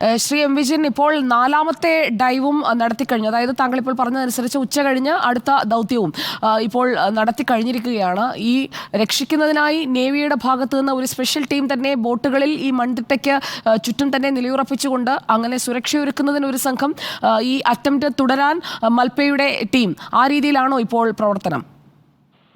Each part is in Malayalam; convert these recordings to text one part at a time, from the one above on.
ശ്രീ എം വിജയൻ ഇപ്പോൾ നാലാമത്തെ ഡൈവും നടത്തി കഴിഞ്ഞു അതായത് താങ്കൾ ഇപ്പോൾ പറഞ്ഞതനുസരിച്ച് ഉച്ച കഴിഞ്ഞ് അടുത്ത ദൗത്യവും ഇപ്പോൾ നടത്തി കഴിഞ്ഞിരിക്കുകയാണ് ഈ രക്ഷിക്കുന്നതിനായി നേവിയുടെ ഭാഗത്തു നിന്ന് ഒരു സ്പെഷ്യൽ ടീം തന്നെ ബോട്ടുകളിൽ ഈ മൺതിട്ടയ്ക്ക് ചുറ്റും തന്നെ നിലയുറപ്പിച്ചുകൊണ്ട് അങ്ങനെ സുരക്ഷയൊരുക്കുന്നതിന് ഒരു സംഘം ഈ അറ്റംപ്റ്റ് തുടരാൻ മൽപ്പയുടെ ടീം. ആ രീതിയിലാണോ ഇപ്പോൾ പ്രവർത്തനം?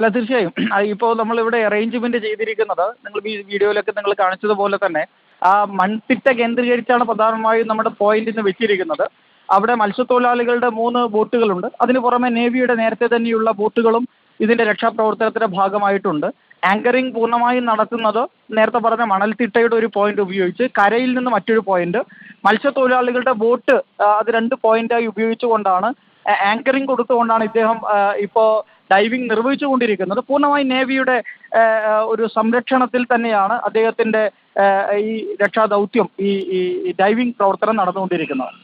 അല്ല തീർച്ചയായും. ഇപ്പോൾ നമ്മൾ ഇവിടെ അറേഞ്ച്മെന്റ് ചെയ്തിരിക്കുന്നത് നിങ്ങൾ വീഡിയോയിലൊക്കെ നിങ്ങൾ കാണിച്ചതുപോലെ തന്നെ ആ മൺതിട്ട കേന്ദ്രീകരിച്ചാണ് പ്രധാനമായും നമ്മുടെ പോയിന്റ് ഇന്ന് വെച്ചിരിക്കുന്നത്. അവിടെ മത്സ്യത്തൊഴിലാളികളുടെ മൂന്ന് ബോട്ടുകളുണ്ട് അതിന് പുറമെ നേവിയുടെ നേരത്തെ തന്നെയുള്ള ബോട്ടുകളും ഇതിന്റെ രക്ഷാപ്രവർത്തനത്തിന്റെ ഭാഗമായിട്ടുണ്ട്. ആങ്കറിംഗ് പൂർണമായും നടത്തുന്നത് നേരത്തെ പറഞ്ഞ മണൽത്തിട്ടയുടെ ഒരു പോയിന്റ് ഉപയോഗിച്ച് കരയിൽ നിന്ന് മറ്റൊരു പോയിന്റ് മത്സ്യത്തൊഴിലാളികളുടെ ബോട്ട് അത് രണ്ട് പോയിന്റായി ഉപയോഗിച്ചുകൊണ്ടാണ് ആങ്കറിംഗ് കൊടുത്തുകൊണ്ടാണ് ഇദ്ദേഹം ഇപ്പോ ഡൈവിംഗ് നിർവഹിച്ചുകൊണ്ടിരിക്കുന്നത് പൂർണമായും നേവിയുടെ ഒരു സംരക്ഷണത്തിൽ തന്നെയാണ് അദ്ദേഹത്തിന്റെ ഈ രക്ഷാദൗത്യം ഈ ഈ ഡൈവിംഗ് പ്രവർത്തനം നടന്നുകൊണ്ടിരിക്കുന്നത്.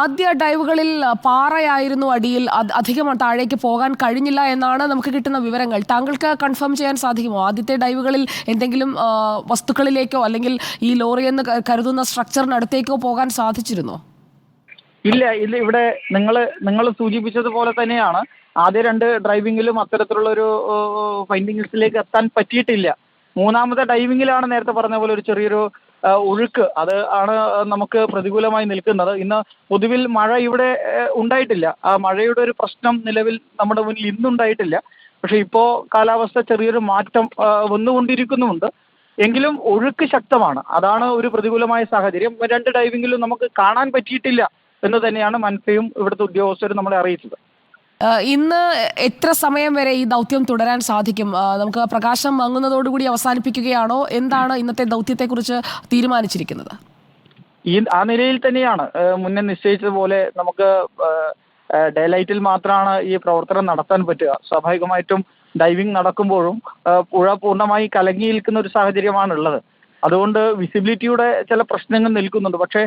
ആദ്യ ഡൈവുകളിൽ പാറയായിരുന്നു അടിയിൽ അധികം താഴേക്ക് പോകാൻ കഴിഞ്ഞില്ല എന്നാണ് നമുക്ക് കിട്ടുന്ന വിവരങ്ങൾ. താങ്കൾക്ക് കൺഫേം ചെയ്യാൻ സാധിക്കുമോ? ആദ്യത്തെ ഡൈവുകളിൽ എന്തെങ്കിലും വസ്തുക്കളിലേക്കോ അല്ലെങ്കിൽ ഈ ലോറി എന്ന് കരുതുന്ന സ്ട്രക്ചറിനടുത്തേക്കോ പോകാൻ സാധിച്ചിരുന്നോ? ഇല്ല ഇല്ല ഇവിടെ നിങ്ങൾ നിങ്ങൾ സൂചിപ്പിച്ചതുപോലെ തന്നെയാണ്. ആദ്യ രണ്ട് ഡ്രൈവിംഗിലും അത്തരത്തിലുള്ള ഒരു ഫൈൻഡിങ് ലിസ്റ്റിലേക്ക് എത്താൻ പറ്റിയിട്ടില്ല. മൂന്നാമത്തെ ഡൈവിങ്ങിലാണ് നേരത്തെ പറഞ്ഞ പോലെ ഒരു ചെറിയൊരു ഒഴുക്ക്. അത് ആണ് നമുക്ക് പ്രതികൂലമായി നിൽക്കുന്നത്. ഇന്ന് പൊതുവിൽ മഴ ഇവിടെ ഉണ്ടായിട്ടില്ല. ആ മഴയുടെ ഒരു പ്രശ്നം നിലവിൽ നമ്മുടെ മുന്നിൽ ഇന്നുണ്ടായിട്ടില്ല പക്ഷെ ഇപ്പോ കാലാവസ്ഥ ചെറിയൊരു മാറ്റം വന്നുകൊണ്ടിരിക്കുന്നുമുണ്ട്. എങ്കിലും ഒഴുക്ക് ശക്തമാണ്. അതാണ് ഒരു പ്രതികൂലമായ സാഹചര്യം. രണ്ട് ഡൈവിംഗിലും നമുക്ക് കാണാൻ പറ്റിയിട്ടില്ല. എന്ന് തന്നെയാണ് മൻഫയും ഇവിടുത്തെ ഉദ്യോഗസ്ഥരും നമ്മളെ അറിയിച്ചത്. ഇന്ന് എത്ര സമയം വരെ ഈ ദൗത്യം തുടരാൻ സാധിക്കും? നമുക്ക് പ്രകാശം മങ്ങുന്നതോടുകൂടി അവസാനിപ്പിക്കുകയാണോ? എന്താണ് ഇന്നത്തെ ദൗത്യത്തെക്കുറിച്ച് തീരുമാനിച്ചിരിക്കുന്നത്? ഈ ആ നിലയിൽ തന്നെയാണ് മുന്നേ നിശ്ചയിച്ചതുപോലെ നമുക്ക് ഡേ ലൈറ്റിൽ മാത്രമാണ് ഈ പ്രവർത്തനം നടത്താൻ പറ്റുക. സ്വാഭാവികമായിട്ടും ഡൈവിംഗ് നടക്കുമ്പോഴും പുഴ പൂർണമായി കലങ്ങി നിൽക്കുന്ന ഒരു സാഹചര്യമാണ് ഉള്ളത് അതുകൊണ്ട് വിസിബിലിറ്റിയുടെ ചില പ്രശ്നങ്ങൾ നിൽക്കുന്നുണ്ട്. പക്ഷേ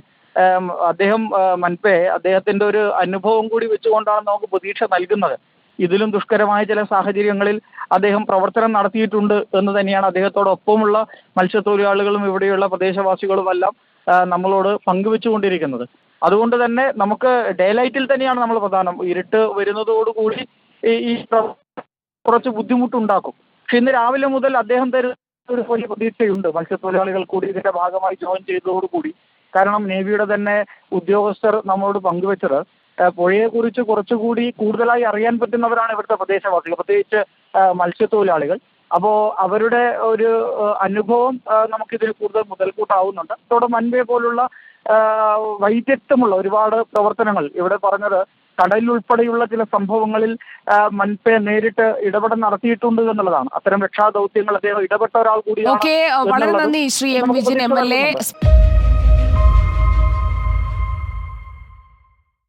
അദ്ദേഹം മൻപേ അദ്ദേഹത്തിന്റെ ഒരു അനുഭവം കൂടി വെച്ചുകൊണ്ടാണ് നമുക്ക് പ്രതീക്ഷ നൽകുന്നത്. ഇതിലും ദുഷ്കരമായ ചില സാഹചര്യങ്ങളിൽ അദ്ദേഹം പ്രവർത്തനം നടത്തിയിട്ടുണ്ട് എന്ന് തന്നെയാണ് അദ്ദേഹത്തോടൊപ്പമുള്ള മത്സ്യത്തൊഴിലാളികളും ഇവിടെയുള്ള പ്രദേശവാസികളുമെല്ലാം നമ്മളോട് പങ്കുവെച്ചുകൊണ്ടിരിക്കുന്നത്. അതുകൊണ്ട് തന്നെ നമുക്ക് ഡേ ലൈറ്റിൽ തന്നെയാണ് നമ്മൾ പ്രധാനം. ഇരുട്ട് വരുന്നതോടുകൂടി ഈ കുറച്ച് ബുദ്ധിമുട്ടുണ്ടാക്കും. പക്ഷെ ഇന്ന് രാവിലെ മുതൽ അദ്ദേഹം തരുന്ന ഒരു വലിയ പ്രതീക്ഷയുണ്ട്. മത്സ്യത്തൊഴിലാളികൾ കൂടി ഇതിന്റെ ഭാഗമായി ജോയിൻ ചെയ്തതോടുകൂടി കാരണം നേവിയുടെ തന്നെ ഉദ്യോഗസ്ഥർ നമ്മളോട് പങ്കുവച്ചത്. പുഴയെ കുറിച്ച് കുറച്ചുകൂടി കൂടുതലായി അറിയാൻ പറ്റുന്നവരാണ് ഇവിടുത്തെ പ്രദേശവാസികൾ. പ്രത്യേകിച്ച് മത്സ്യത്തൊഴിലാളികൾ. അപ്പോൾ അവരുടെ ഒരു അനുഭവം നമുക്കിതിൽ കൂടുതൽ മുതൽക്കൂട്ടാവുന്നുണ്ട്. അതോടെ മൻവേ പോലുള്ള വൈദഗ്ധ്യമുള്ള ഒരുപാട് പ്രവർത്തനങ്ങൾ ഇവിടെ പറഞ്ഞത് കടലിൽ ഉൾപ്പെടെയുള്ള ചില സംഭവങ്ങളിൽ മൻപേ നേരിട്ട് ഇടപെടൽ നടത്തിയിട്ടുണ്ട് എന്നുള്ളതാണ്. അത്തരം രക്ഷാദൗത്യങ്ങൾ അദ്ദേഹം ഇടപെട്ട ഒരാൾ കൂടിയാണ് വളരെ നന്ദി Shri M Vijin M L A.